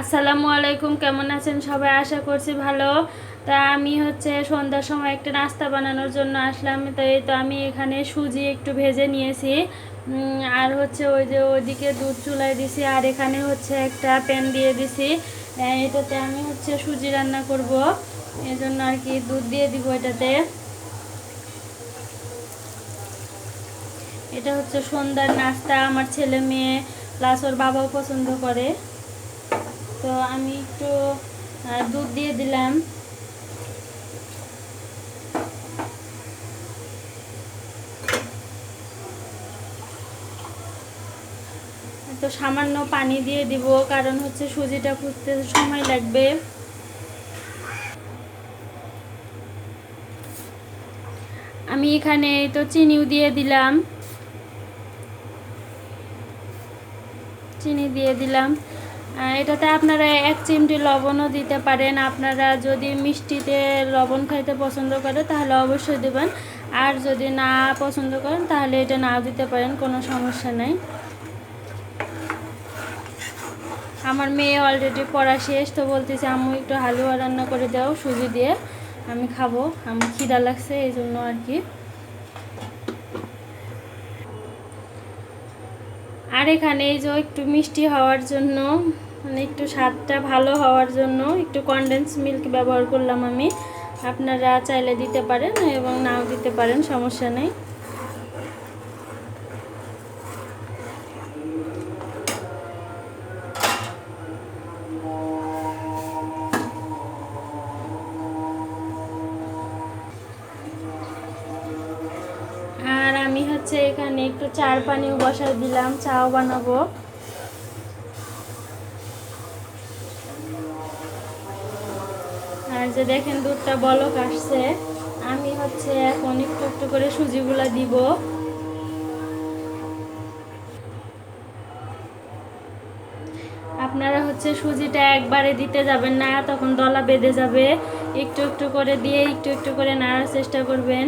আসসালামু আলাইকুম, কেমন আছেন সবাই? আশা করছি ভালো। তা আমি হচ্ছে সন্ধ্যার সময় একটা নাস্তা বানানোর জন্য আসলাম। তো এই তো আমি এখানে সুজি একটু ভেজে নিয়েছি। আর হচ্ছে ওই যে ওইদিকে দুধ চুলায় দিছি, আর এখানে হচ্ছে একটা প্যান দিয়ে দিছি। এটাতে আমি হচ্ছে সুজি রান্না করব। এই জন্য আর কি দুধ দিয়ে দিব এটাতে। এটা হচ্ছে সন্ধ্যার নাস্তা। আমার ছেলে মেয়ে, প্লাস ওর বাবাও পছন্দ করে। তো আমি একটু দুধ দিয়ে দিলাম। তো সামান্য পানি দিয়ে দিব, কারণ হচ্ছে সুজিটা ফুটতে সময় লাগবে। আমি এখানে তো চিনিও দিয়ে দিলাম। চিনি দিয়ে দিলাম। এটাতে আপনারা এক চিমটি লবণও দিতে পারেন। আপনারা যদি মিষ্টিতে লবণ খাইতে পছন্দ করে, তাহলে অবশ্যই দেবেন। আর যদি না পছন্দ করেন, তাহলে এটা নাও দিতে পারেন, কোনো সমস্যা নেই। আমার মেয়ে অলরেডি পড়া শেষ, তো বলতেছে, আম্মু, একটু হালুয়া রান্না করে দাও, সুজি দিয়ে। আমি খাব। আমি খিদা লাগছে, এই জন্য আর কি। আর এখানে এই যে একটু মিষ্টি হওয়ার জন্য মানে একটু স্বাদটা ভালো হওয়ার জন্য একটু কনডেন্স মিল্ক ব্যবহার করলাম আমি। আপনারা চাইলে দিতে পারেন এবং নাও দিতে পারেন, সমস্যা নেই। হচ্ছে এখানে, একটু চার পানিও বসাই দিলাম, চাও বানাবো। আর যে দেখেন, দুধটা বলক আসছে। আমি হচ্ছে এখন একটু একটু করে সুজিগুলা দিব। আপনারা হচ্ছে সুজিটা একবারে দিতে যাবেন না, তখন দলা বেঁধে যাবে। একটু একটু করে দিয়ে একটু একটু করে নাড়ার চেষ্টা করবেন।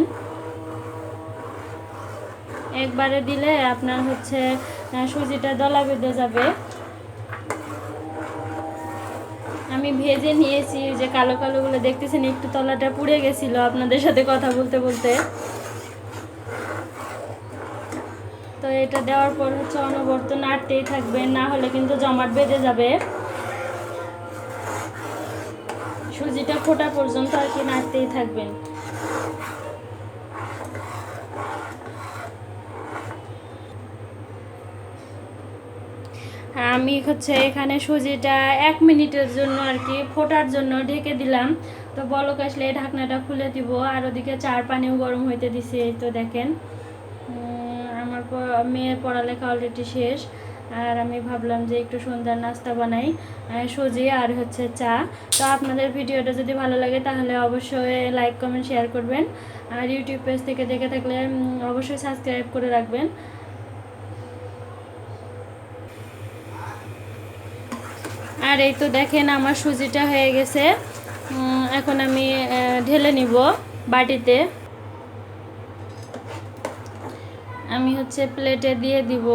একবারে দিলে আপনার হচ্ছে সুজিটা দলা বেঁধে যাবে। আমি ভেজে নিয়েছি যে কালো কালোগুলো দেখতেছেন, একটু তলাটা পুড়ে গেছিল আপনাদের সাথে কথা বলতে বলতে। তো এটা দেওয়ার পর হচ্ছে অনবরত নাড়তেই থাকবেন না হলে কিন্তু জমাট বেঁধে যাবে। সুজিটা ফোটা পর্যন্ত আর কি নাড়তেই থাকবেন। আমি হচ্ছে এখানে সুজিটা এক মিনিটের জন্য আর কি ফোটার জন্য ঢেকে দিলাম। তো বলক আসলে ঢাকনাটা খুলে দিব আর ওদিকে চার পানিও গরম হইতে দিছি, এই তো দেখেন। আমার মেয়ের পড়ালেখা অলরেডি শেষ। আর আমি ভাবলাম যে একটু সন্ধ্যার নাস্তা বানাই সুজি আর হচ্ছে চা। তো আপনাদের ভিডিওটা যদি ভালো লাগে তাহলে অবশ্যই লাইক কমেন্ট শেয়ার করবেন। আর ইউটিউব পেজ থেকে দেখে থাকলে অবশ্যই সাবস্ক্রাইব করে রাখবেন। আর এই তো দেখেন আমার সুজিটা হয়ে গেছে। এখন আমি ঢেলে নিব বাটিতে। আমি হচ্ছে প্লেটে দিয়ে দিব।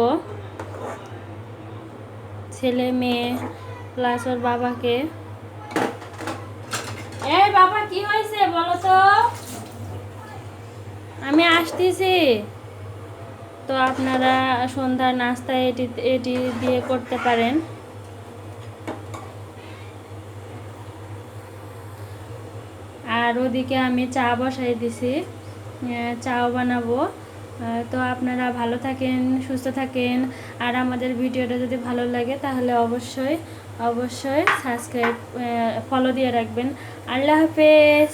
ছেলে, মেয়ে প্লাস ওর বাবাকে। এই বাবা, কি হয়েছে বলো তো? আমি আসতেছি। তো আপনারা সন্ধ্যার নাস্তা এটি এটি দিয়ে করতে পারেন। আর ওদিকে আমি চা বসাই দিছি। চাও বানাবো। তো আপনারা ভালো থাকেন, সুস্থ থাকেন। আর আমাদের ভিডিওটা যদি ভালো লাগে তাহলে অবশ্যই অবশ্যই সাবস্ক্রাইব ফলো দিয়ে রাখবেন। আল্লাহ হাফেজ!